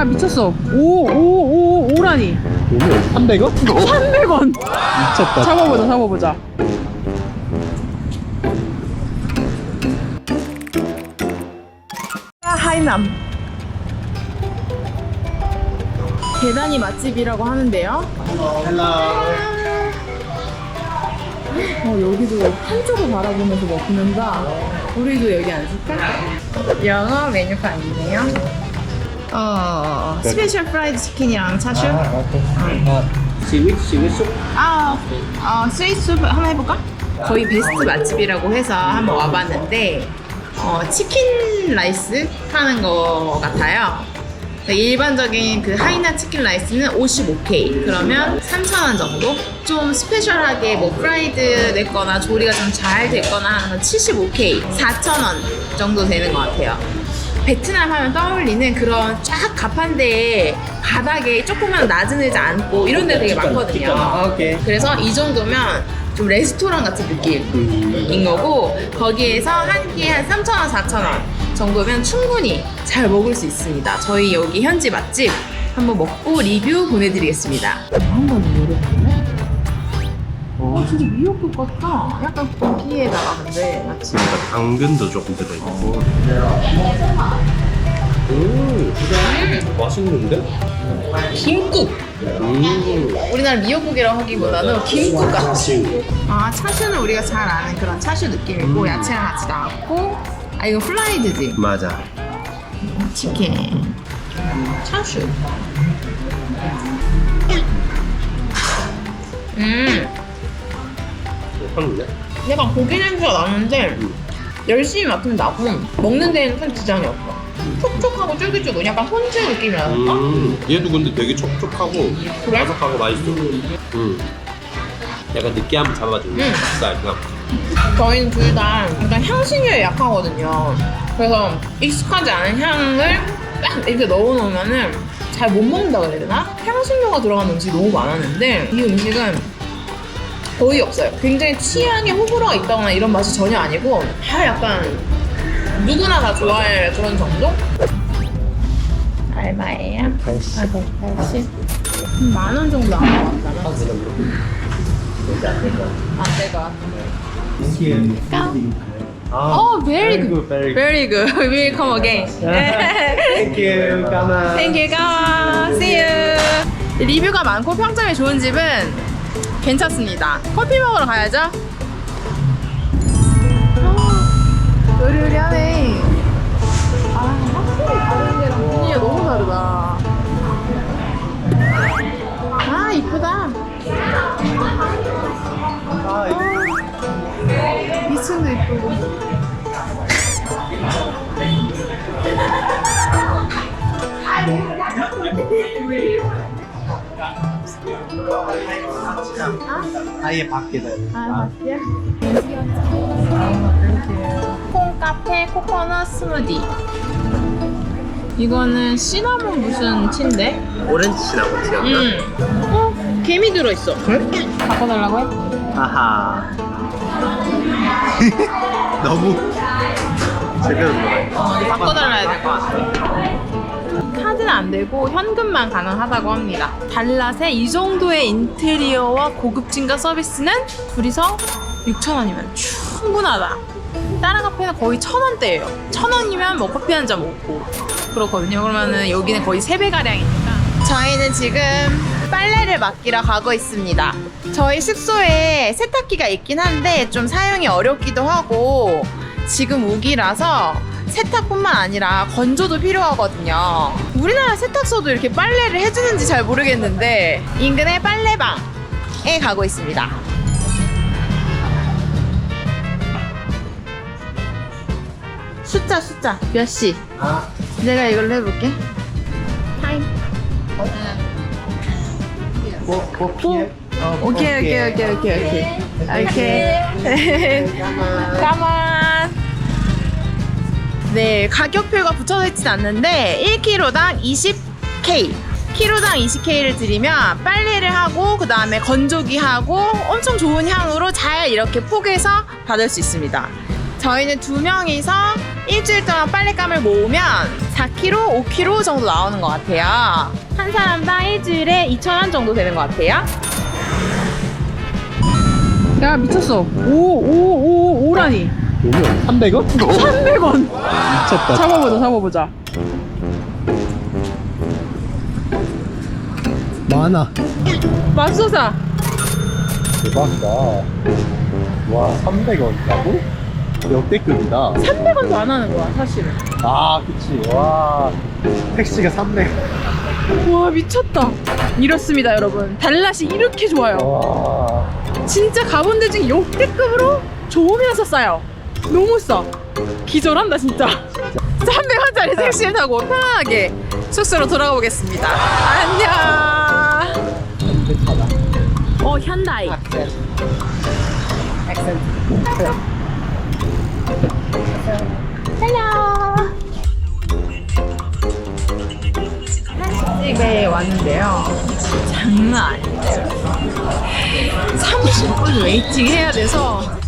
야 미쳤어. 오 오 오 오라니. 오늘 300원? 300원. 미쳤다. 잡아보자 잡아보자. 아, 하이남. 계단이 맛집이라고 하는데요. 어, 여기도 한쪽을 바라보면서 먹는다. 우리도 여기 앉을까? 영어 메뉴판이네요. 어, 스페셜 프라이드 치킨이랑 차슈. 시윗 시윗 아, 어, 스위스 한번 해볼까? 거의 베스트 맛집이라고 해서 한번 와봤는데 어, 치킨 라이스 파는 거 같아요. 일반적인 그 하이나 치킨 라이스는 55K 그러면 3,000원 정도? 좀 스페셜하게 뭐 프라이드 됐거나 조리가 좀 잘 됐거나 하는 건 75K 4,000원 정도 되는 것 같아요. 베트남 하면 떠올리는 그런 쫙 가판대에 바닥에 조그만 낮은 의자 앉고 이런 데 되게 많거든요. 아, 오케이. 그래서 이 정도면 좀 레스토랑 같은 느낌인 거고 거기에서 한 끼에 한 3,000원, 4,000원 정도면 충분히 잘 먹을 수 있습니다. 저희 여기 현지 맛집 한번 먹고 리뷰 보내드리겠습니다. 한번 노래할래? 어, 진짜 미역국 같다. 약간 고기에다가 근데 마치 당근도 조금 들어있고. 음, 맛있는데? 김국! 음, 우리나라 미역국이라고 하기보다는 김국 같아. 맛있고. 아, 차슈는 우리가 잘 아는 그런 차슈 느낌이고 야채랑 같이 나왔고 아, 이거 플라이드지? 맞아. 치킨 차슈 음 한데? 약간 고기 냄새가 나는데 열심히 맡으면 나고 먹는 데에는 큰 지장이 없어 촉촉하고 쫄깃쫄깃 약간 혼주 느낌이랄까? 음, 얘도 근데 되게 촉촉하고 그래? 바삭하고 맛있어. 음. 약간 느끼함을 잡아주는 음. 스타일이가. 저희는 둘 다 약간 향신료에 약하거든요 그래서 익숙하지 않은 향을 딱 이렇게 넣어놓으면은 잘 못 먹는다 그래야 되나? 향신료가 들어간 음식이 너무 많았는데 이 음식은 거의 없어요. 굉장히 취향에 호불호가 있다거나 이런 맛이 전혀 아니고 다 약간 누구나 다 좋아할 그런 정도? 얼마예요? 80. 아, 네, 80. 만원 정도 나온 것 같잖아. 안 될까? 아, Oh, very good. very Very good. We will come again. Thank you, 까마. Thank you, 가마. See you. 리뷰가 많고 평점이 좋은 집은 괜찮습니다. 커피 먹으러 가야죠. 아, 으르르하네. 아, 확실히 다른 데랑 분위기가 너무 다르다. 아, 이쁘다. 아, 2층도 이쁘고. 아예 밖에다. 아, 맞지요? 콩카페 코코넛 스무디. 이거는 시나몬 무슨 티인데? 오렌지 시나몬 티였나? 응. 어? 개미 들어있어. 바꿔달라고 해? 아하. 너무 제대로 들어가요. 어, 바꿔달라 해야 될 것 같아. 안 되고 현금만 가능하다고 합니다. 달랏의 이 정도의 인테리어와 고급진과 서비스는 둘이서 6,000원이면 충분하다. 다른 카페는 거의 1,000원대예요. 1,000원이면 뭐 커피 한 잔 먹고 그렇거든요. 그러면은 여기는 거의 3배 가량이니까. 저희는 지금 빨래를 맡기러 가고 있습니다. 저희 숙소에 세탁기가 있긴 한데 좀 사용이 어렵기도 하고 지금 우기라서 세탁뿐만 아니라 건조도 필요하거든요. 우리나라 세탁소도 이렇게 빨래를 해주는지 잘 모르겠는데 인근의 빨래방에 가고 있습니다. 숫자 숫자 몇 시? 아, 내가 이걸로 해볼게. 타임. 뭐, 뭐 피해? 어, 오케이 오케이 오케이 오케이 오케이 오케이. 까만. 네 가격표가 붙여져 있진 않는데 1kg당 20k. 키로당 20k를 드리면 빨래를 하고 그 다음에 건조기 하고 엄청 좋은 향으로 잘 이렇게 포개서 받을 수 있습니다. 저희는 두 명이서 일주일 동안 빨랫감을 모으면 4kg, 5kg 정도 나오는 것 같아요. 한 사람당 일주일에 2,000원 정도 되는 것 같아요. 야 미쳤어. 오, 오, 오, 오라니. 너무 300원? 300원. 미쳤다. 잡아보자, 잡아보자. 많아. 맙소사. 대박이다. 와, 300원이라고? 역대급이다. 300원도 안 하는 거야, 사실은. 아, 그치. 와. 택시가 300원. 와, 미쳤다. 이렇습니다, 여러분. 달랏이 이렇게 좋아요. 와. 진짜 가본 데 중에 역대급으로 좋으면서 싸요. 너무 싸. 기절한다 진짜. 300원짜리 택시를 타고 편안하게 숙소로 돌아가 보겠습니다. 안녕. 어 현다이. 헬로. 한식집에 왔는데요. 장난 아니에요. 30분 웨이팅 해야 돼서